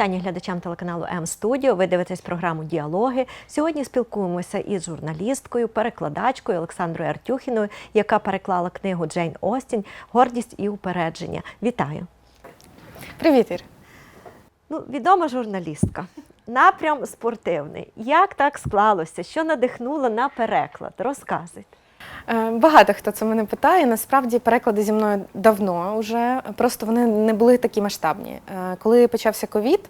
Вітання глядачам телеканалу М Студіо. Ви дивитесь програму Діалоги. Сьогодні спілкуємося із журналісткою, перекладачкою Олександрою Артюхіною, яка переклала книгу Джейн Остін Гордість і упередження. Вітаю! Привіт, Ір. Ну, відома журналістка. Напрям спортивний. Як так склалося? Що надихнуло на переклад? Розказуйте. Е, Багато хто це мене питає. Насправді переклади зі мною давно вже, просто вони не були такі масштабні. Е, Коли почався ковід,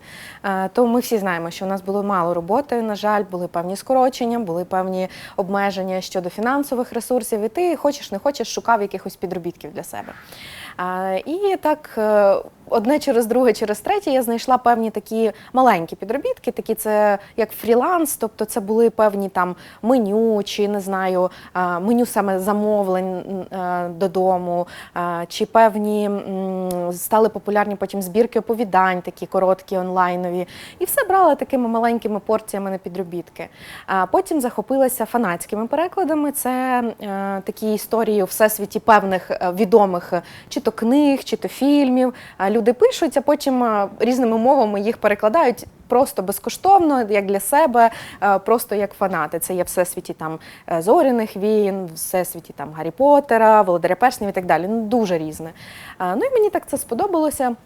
е, то ми всі знаємо, що у нас було мало роботи. На жаль, були певні скорочення, були певні обмеження щодо фінансових ресурсів, і ти хочеш не хочеш, шукав якихось підробітків для себе. І так одне через друге, через третє я знайшла певні такі маленькі підробітки, такі це як фріланс, тобто це були певні там меню, чи не знаю, меню саме замовлень додому, чи певні стали популярні потім збірки оповідань, такі короткі, онлайнові. І все брала такими маленькими порціями на підробітки. А потім захопилася фанатськими перекладами. Це е, такі історії у всесвіті певних е, відомих е, чи то книг, чи то фільмів. Люди пишуть, а потім е, різними мовами їх перекладають. Просто безкоштовно, як для себе, е, просто як фанати. Це є всесвіті там е, зоряних війн, всесвіті там Гаррі Поттера, Володаря Перснів і так далі. Ну дуже різне. Ну і мені так це сподобалося.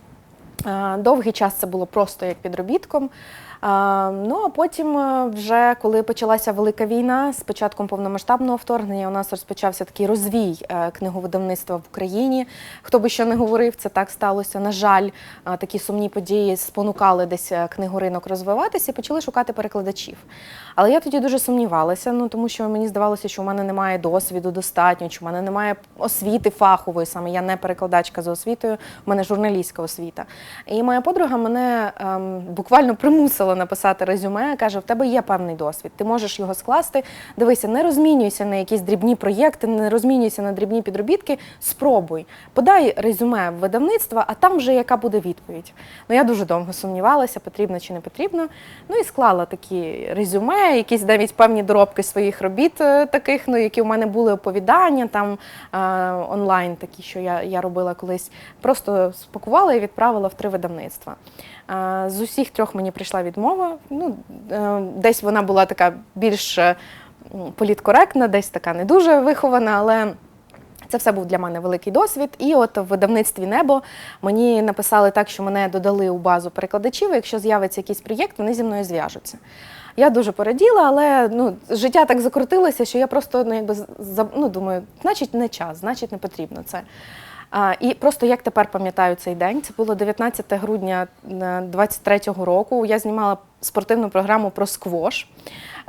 Довгий час це було просто як підробітком. Ну а потім, е, вже коли почалася велика війна, з початком повномасштабного вторгнення, у нас розпочався такий розвій е, книговидавництва в Україні. Хто би що не говорив, це так сталося. На жаль, е, такі сумні події спонукали десь книгоринок розвиватися і почали шукати перекладачів. Але я тоді дуже сумнівалася, ну тому що мені здавалося, що в мене немає досвіду достатньо, що в мене немає освіти фахової. Саме я не перекладачка за освітою, в мене журналістська освіта. І моя подруга мене ем, буквально примусила написати резюме. каже: в тебе є певний досвід, ти можеш його скласти. Дивися, не розмінюйся на якісь дрібні проєкти, не розмінюйся на дрібні підробітки. Спробуй, подай резюме в видавництво, а там вже яка буде відповідь. Ну я дуже довго сумнівалася, потрібно чи не потрібно. Ну і склала такі резюме, якісь навіть певні доробки своїх робіт, е, таких, ну які в мене були оповідання там е, онлайн, такі, що я, я робила колись. Просто спакувала і відправила в три видавництва. З усіх трьох мені прийшла відмова. Ну, е, десь вона була така більш е, політкоректна, десь така не дуже вихована, але. Це все був для мене великий досвід. І от в видавництві небо мені написали так, що мене додали у базу перекладачів. і Якщо з'явиться якийсь проєкт, вони зі мною зв'яжуться. Я дуже пораділа, але ну, життя так закрутилося, що я просто ну, якби, ну, думаю, значить, не час, значить, не потрібно це. І просто як тепер пам'ятаю цей день, це було 19 грудня 23-го року. Я знімала спортивну програму про сквош.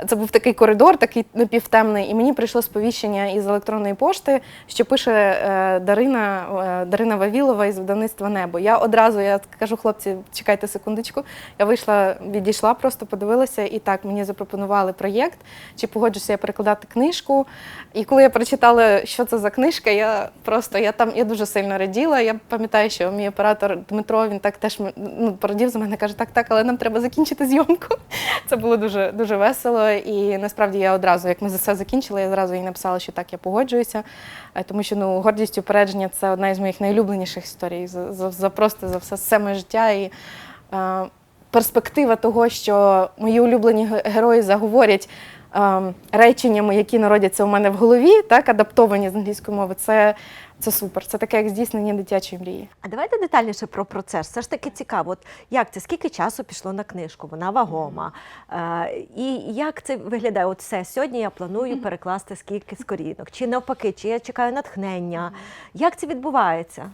Це був такий коридор, такий напівтемний, і мені прийшло сповіщення із електронної пошти, що пише е, Дарина, е, Дарина Вавілова із видавництва Небо. Я одразу я кажу, хлопці, чекайте секундочку. Я вийшла, відійшла, просто подивилася, і так мені запропонували проєкт, чи погоджуся я перекладати книжку. І коли я прочитала, що це за книжка, я просто я там я дуже сильно раділа. Я пам'ятаю, що мій оператор Дмитро він так теж ну, порадів за мене, каже, так, так, але нам треба закінчити зйомку. Це було дуже дуже весело. І насправді я одразу, як ми за це закінчили, я одразу їй написала, що так, я погоджуюся. Е, Тому що ну, гордість упередження це одна із моїх найлюбленіших історій за, за, за просто за все, все моє життя. І е, перспектива того, що мої улюблені герої заговорять е, реченнями, які народяться у мене в голові, так, адаптовані з англійської мови, це, це супер. Це таке як здійснення дитячої мрії. А давайте детальніше про процес. Все ж таки цікаво, от як це, скільки часу пішло на книжку, вона вагома. Е, і як це виглядає? От все, сьогодні я планую перекласти скільки скорінок, чи навпаки, чи я чекаю натхнення. Як це відбувається?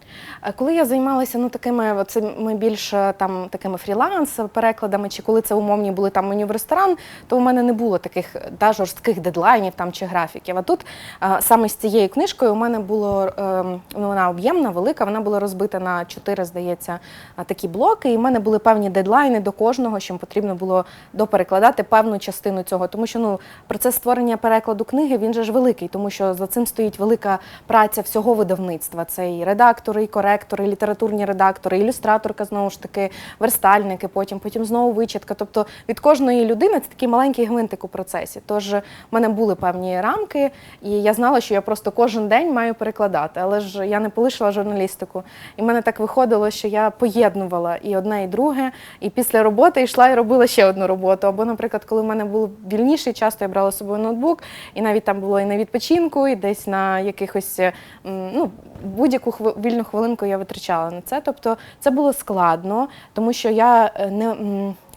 Коли я займалася ну такими цими більш е, там такими фріланс-перекладами, чи коли це умовні були там меню в ресторан, то у мене не було таких да, жорстких дедлайнів там чи графіків. А тут е, саме з цією книжкою у мене було е, вона об'ємна, велика, вона була розбита на чотири, здається, е, такі блоки. І в мене були певні дедлайни до кожного, що потрібно було доперекладати певну частину цього. Тому що ну процес створення перекладу книги він же ж великий, тому що за цим стоїть велика праця всього видавництва. Це і редактори, і коректори, і літературні редактори, ілюстраторка, знову ж таки, верстальники, потім, потім знову вичітка. Тобто від кожної людини це такий маленький гвинтик у процесі. Тож в мене були певні рамки, і я знала, що я просто кожен день маю перекладати. Але ж я не полишила журналістику. І в мене так виходило, що я поєднувала і одне, і друге. І після роботи йшла і робила ще одну роботу. Або, наприклад, коли в мене був вільніший час, то я брала з собою ноутбук, і навіть там було і на відпочинку, і десь на якихось е, ну, будь-яку вільну хвилинку я витрачала на це. Тобто це було складно, тому що я е, не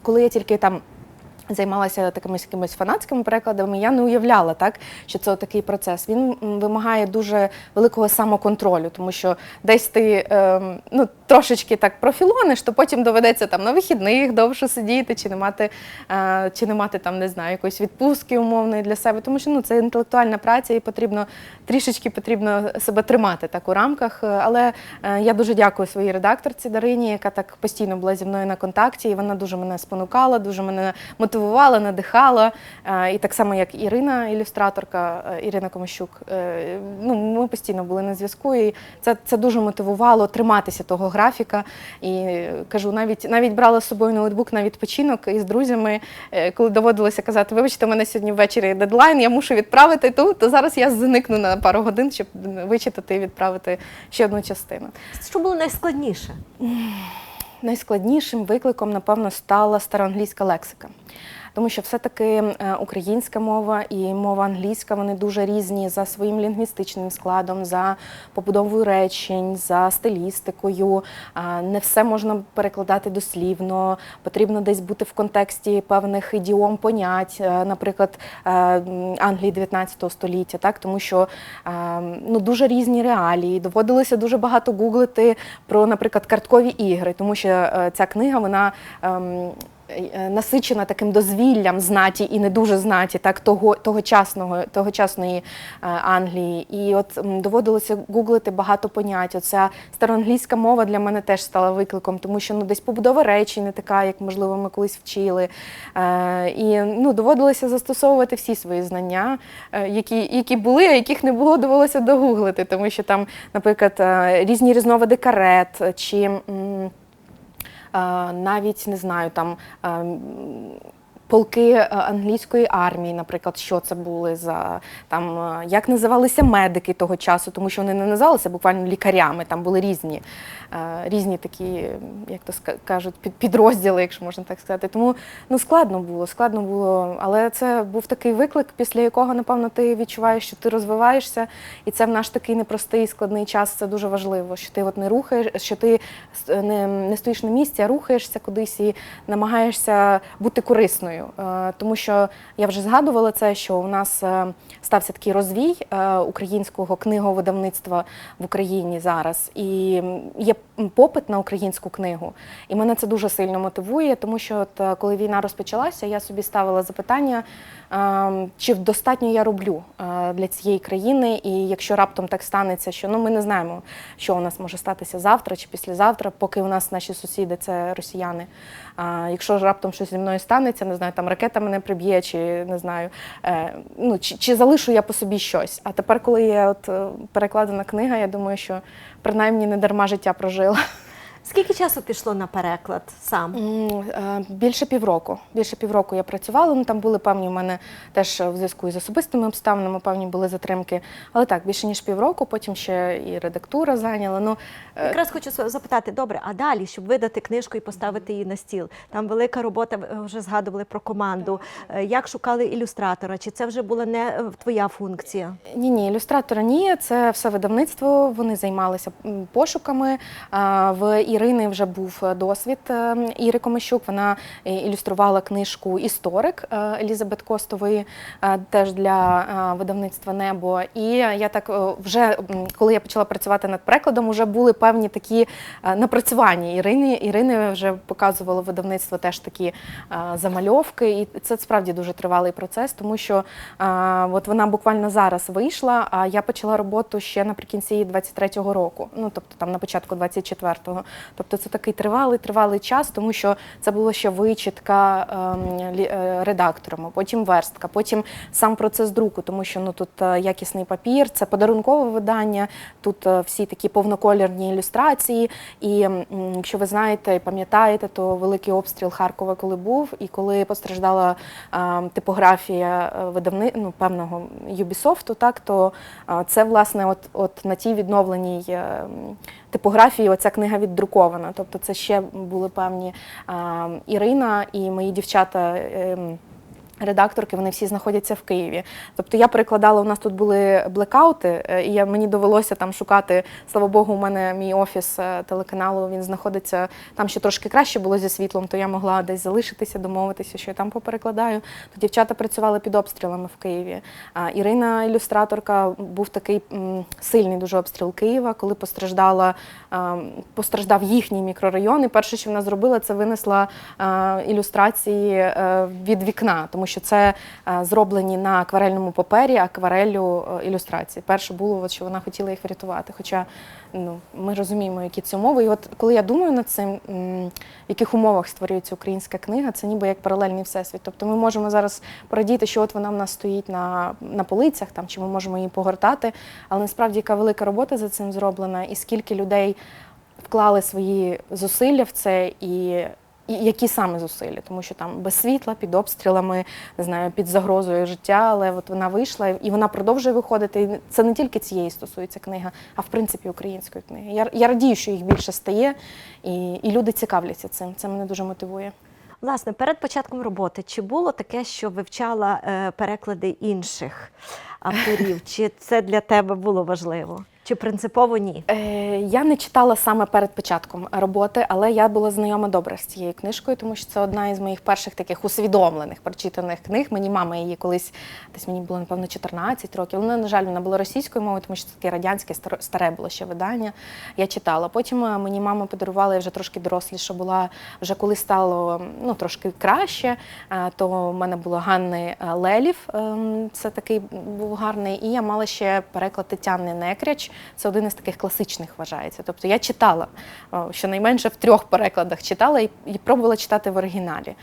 коли я тільки там. Займалася такими якимись фанатськими перекладами, я не уявляла так, що це такий процес. Він вимагає дуже великого самоконтролю, тому що десь ти ем, ну, трошечки так профілониш, то потім доведеться там на вихідних довше сидіти, чи не мати, е, чи не мати там, не знаю, якоїсь відпустки умовної для себе. Тому що ну, це інтелектуальна праця, і потрібно трішечки потрібно себе тримати так у рамках. Але е, я дуже дякую своїй редакторці Дарині, яка так постійно була зі мною на контакті, і вона дуже мене спонукала, дуже мене мотивувала, надихала. Е, І так само, як Ірина, ілюстраторка е, Ірина Комощук. Е, Ну, ми постійно були на зв'язку, і це, це дуже мотивувало триматися того графіка. І кажу, навіть навіть брала з собою ноутбук на відпочинок із друзями, коли доводилося казати, вибачте, у мене сьогодні ввечері дедлайн, я мушу відправити ту, то зараз я зникну на пару годин, щоб вичитати і відправити ще одну частину. Що було найскладніше? Найскладнішим викликом, напевно, стала староанглійська лексика. Тому що все-таки е, українська мова і мова англійська вони дуже різні за своїм лінгвістичним складом, за побудовою речень, за стилістикою. Не все можна перекладати дослівно, потрібно десь бути в контексті певних ідіом, понять, е, наприклад, е, Англії 19 століття, так тому що ну дуже різні реалії. Доводилося дуже багато гуглити про, наприклад, карткові ігри, тому що ця книга вона. Е, Насичена таким дозвіллям знаті і не дуже знаті, так того тогочасного тогочасної е, Англії. І от доводилося гуглити багато понять. Оця староанглійська мова для мене теж стала викликом, тому що ну десь побудова речень не така, як можливо ми колись вчили. Е, і ну доводилося застосовувати всі свої знання, які, які були, а яких не було, довелося догуглити, тому що там, наприклад, різні різновиди карет чи. Е, навіть не знаю, там е, полки е, англійської армії, наприклад, що це були за там, е, як називалися медики того часу, тому що вони не називалися буквально лікарями, там були різні, е, різні такі, як то кажуть, підрозділи, якщо можна так сказати. Тому ну складно було, складно було, але це був такий виклик, після якого, напевно, ти відчуваєш, що ти розвиваєшся, і це в наш такий непростий складний час. Це дуже важливо, що ти от не рухаєш, що ти не, не стоїш на місці, а рухаєшся кудись і намагаєшся бути корисною. Е, Тому що я вже згадувала це, що у нас е, стався такий розвій е, українського книговидавництва в Україні зараз, і є попит на українську книгу. І мене це дуже сильно мотивує, тому що от, коли війна розпочалася, я собі ставила запитання, чи достатньо я роблю е, для цієї країни, і якщо раптом так станеться, що ну ми не знаємо, що у нас може статися завтра чи післязавтра, поки у нас наші сусіди це росіяни. Якщо ж раптом щось зі мною станеться, не знаю, там ракета мене приб'є, чи не знаю, е, ну чи, чи залишу я по собі щось. А тепер, коли є от е, перекладена книга, я думаю, що принаймні не дарма життя прожила. Скільки часу пішло на переклад сам? Е, Більше півроку. Більше півроку я працювала. Ну там були певні в мене теж в зв'язку із особистими обставинами, певні були затримки. Але так, більше ніж півроку, потім ще і редактура зайняла. Ну е, Якраз хочу запитати, добре, а далі, щоб видати книжку і поставити її на стіл? Там велика робота, ви вже згадували про команду. Е, Як шукали ілюстратора? Чи це вже була не твоя функція? Ні, ні, ілюстратора ні, це все видавництво. Вони займалися пошуками. В Ірини вже був е, досвід е, Іри Комищук. Вона е, ілюструвала книжку Історик Елізабет Костової, теж для видавництва Небо. І я так вже коли я почала працювати над перекладом, вже були певні такі напрацювання. Ірини Ірини вже показувало видавництво теж такі замальовки, і це справді дуже тривалий процес, тому що от вона буквально зараз вийшла, а я почала роботу ще наприкінці 23-го року. Ну тобто там на початку 24-го. Тобто це такий тривалий тривалий час, тому що це було ще вичітка ем, е, редактором, потім верстка, потім сам процес друку, тому що ну тут е, якісний папір, це подарункове видання. Тут е, всі такі повноколірні ілюстрації. І якщо ви знаєте і пам'ятаєте, то великий обстріл Харкова, коли був, і коли постраждала е, типографія видавни, ну, певного Юбісофту, так то це власне, от, от на тій відновленій. Типографії оця книга віддрукована. Тобто це ще були певні Ірина і мої дівчата. Редакторки, вони всі знаходяться в Києві. Тобто я перекладала, у нас тут були блекаути, е, і я, мені довелося там шукати. Слава Богу, у мене мій офіс е, телеканалу він знаходиться там, ще трошки краще було зі світлом, то я могла десь залишитися, домовитися, що я там поперекладаю. То дівчата працювали під обстрілами в Києві. А Ірина, ілюстраторка, був такий сильний дуже обстріл Києва, коли постраждала, постраждав їхній мікрорайон. І перше, що вона зробила, це винесла ілюстрації е, від вікна, тому що це е, зроблені на акварельному папері, акварелю е, ілюстрації. Перше було, що вона хотіла їх врятувати. Хоча ну, ми розуміємо, які це умови. І от коли я думаю над цим, в яких умовах створюється українська книга, це ніби як паралельний всесвіт. Тобто ми можемо зараз порадіти, що от вона в нас стоїть на, на полицях, там, чи ми можемо її погортати, але насправді яка велика робота за цим зроблена, і скільки людей вклали свої зусилля в це і. І які саме зусилля, тому що там без світла, під обстрілами, не знаю, під загрозою життя, але от вона вийшла і вона продовжує виходити. Це не тільки цієї стосується книга, а в принципі української книги. Я, я радію, що їх більше стає, і, і люди цікавляться цим. Це мене дуже мотивує. Власне, перед початком роботи, чи було таке, що вивчала е, переклади інших авторів? Чи це для тебе було важливо? Чи принципово ні? Е, я не читала саме перед початком роботи, але я була знайома добре з цією книжкою, тому що це одна із моїх перших таких усвідомлених прочитаних книг. Мені мама її колись десь мені було напевно 14 років. Вона, на жаль, вона була російською мовою, тому що це таке радянське старе- було ще видання. Я читала. Потім е, мені мама подарувала, я вже трошки доросліша була. Вже коли стало ну трошки краще, е, то в мене було Ганни е, Лелів. ем, Це такий був гарний. І я мала ще переклад Тетяни Некряч. Це один із таких класичних вважається. Тобто я читала щонайменше в трьох перекладах читала і, і пробувала читати в оригіналі.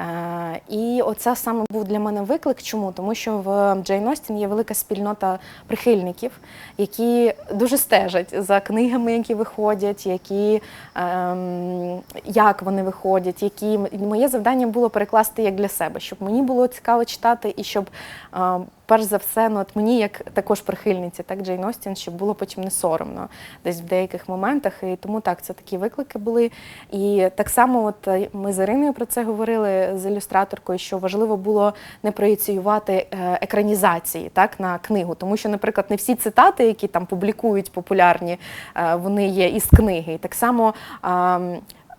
Е, і оце саме був для мене виклик. Чому? Тому що в Джейн Остін є велика спільнота прихильників, які дуже стежать за книгами, які виходять, які ем, як вони виходять, які моє завдання було перекласти як для себе, щоб мені було цікаво читати і щоб. е, Перш за все, ну от мені, як також прихильниці, так Джейн Остін, щоб було потім не соромно десь в деяких моментах. І тому так, це такі виклики були. І так само, от е, ми з Іриною про це говорили з ілюстраторкою, що важливо було не проєціювати е, екранізації так на книгу, тому що, наприклад, не всі цитати, які там публікують популярні, е, вони є із книги. І так само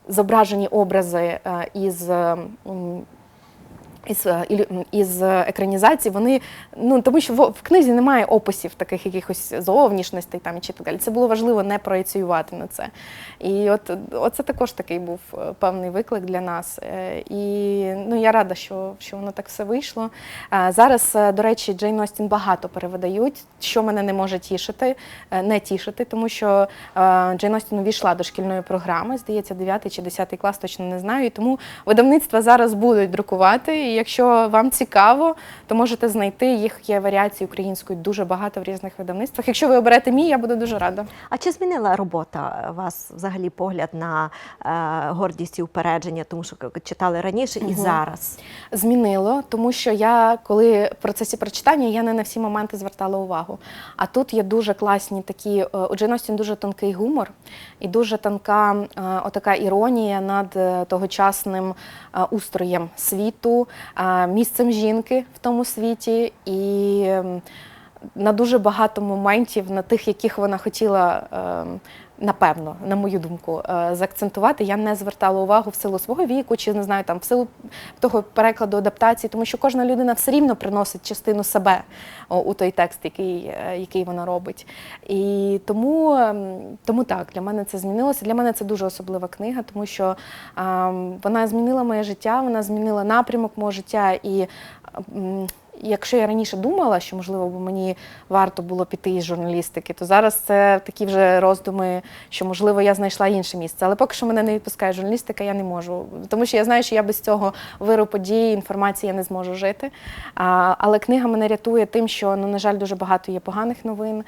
зображені образи із. Із, е, із екранізації вони ну тому, що в, в книзі немає описів таких якихось зовнішностей там чи так далі. Це було важливо не проєціювати на це. І от оце також такий був е, певний виклик для нас. Е, І ну я рада, що, що воно так все вийшло. Е, Зараз, е, до речі, Джейн Остін багато перевидають, що мене не може тішити, е, не тішити, тому що е, Джейн Остін увійшла до шкільної програми, здається, 9 чи 10 клас, точно не знаю. І тому видавництва зараз будуть друкувати. І якщо вам цікаво, то можете знайти їх є варіації української дуже багато в різних видавництвах. Якщо ви оберете мій, я буду дуже рада. А чи змінила робота вас взагалі погляд на е, гордість і упередження, тому що читали раніше і Мгм. зараз? Змінило, тому що я, коли в процесі прочитання, я не на всі моменти звертала увагу. А тут є дуже класні такі. е, У Джейн Остін дуже тонкий гумор і дуже тонка е, отака іронія над е, тогочасним е, устроєм світу, е, місцем жінки в тому світі і. На дуже багато моментів, на тих, яких вона хотіла, ем, напевно, на мою думку, е, заакцентувати, я не звертала увагу в силу свого віку, чи не знаю, там в силу того перекладу адаптації, тому що кожна людина все рівно приносить частину себе у той текст, який, е, який вона робить. І тому, ем, тому так, для мене це змінилося. Для мене це дуже особлива книга, тому що ем, вона змінила моє життя, вона змінила напрямок мого життя і. Якщо я раніше думала, що можливо б мені варто було піти із журналістики, то зараз це такі вже роздуми, що можливо я знайшла інше місце. Але поки що мене не відпускає журналістика, я не можу. Тому що я знаю, що я без цього виру подій, інформації я не зможу жити. А, але книга мене рятує тим, що ну, на жаль, дуже багато є поганих новин,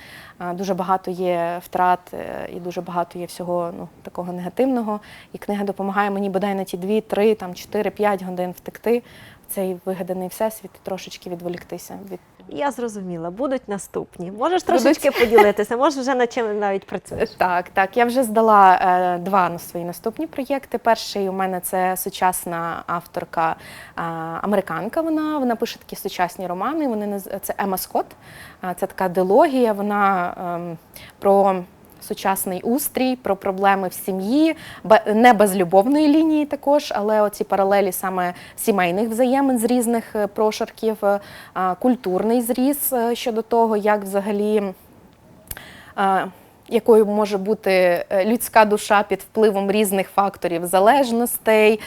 дуже багато є втрат е, і дуже багато є всього ну, такого негативного. І книга допомагає мені бодай на ті 2, 3, там, 4, 5 годин втекти цей вигаданий всесвіт трошечки відволіктися від Я зрозуміла, будуть наступні. Можеш Будуть. трошечки поділитися, можеш вже над чим навіть працюєш. Так, так. Я вже здала е, два на свої наступні проєкти. Перший у мене це сучасна авторка е, американка. Вона вона пише такі сучасні романи. Вони наз- це Ема Скотт. Е, це така дилогія. Вона ем, про. Сучасний устрій про проблеми в сім'ї, не без любовної лінії також, але оці паралелі саме сімейних взаємин з різних е, прошарків, е, культурний зріз е, щодо того, як взагалі якою може бути людська душа під впливом різних факторів залежностей,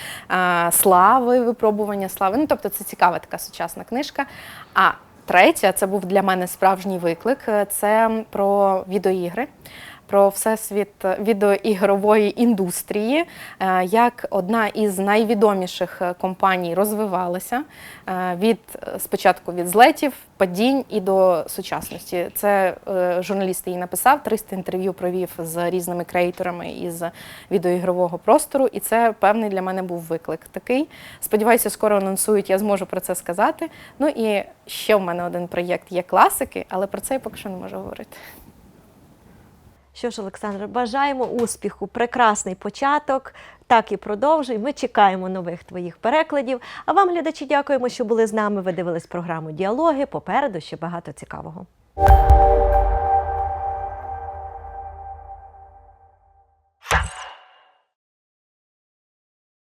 слави, випробування слави. Ну, тобто це цікава така сучасна книжка. А третя це був для мене справжній виклик. Це про відеоігри. Про всесвіт відеоігрової індустрії, е, як одна із найвідоміших е, компаній розвивалася е, від спочатку від злетів, падінь і до сучасності. Це журналіст її написав, 300 інтерв'ю провів з різними креаторами із відеоігрового простору, і це певний для мене був виклик такий. Сподіваюся, скоро анонсують, я зможу про це сказати. Ну і ще в мене один проєкт є класики, але про це я поки що не можу говорити. Що ж, Олександр, бажаємо успіху, прекрасний початок. Так і продовжуй. Ми чекаємо нових твоїх перекладів. А вам, глядачі, дякуємо, що були з нами. Ви дивились програму Діалоги. Попереду ще багато цікавого.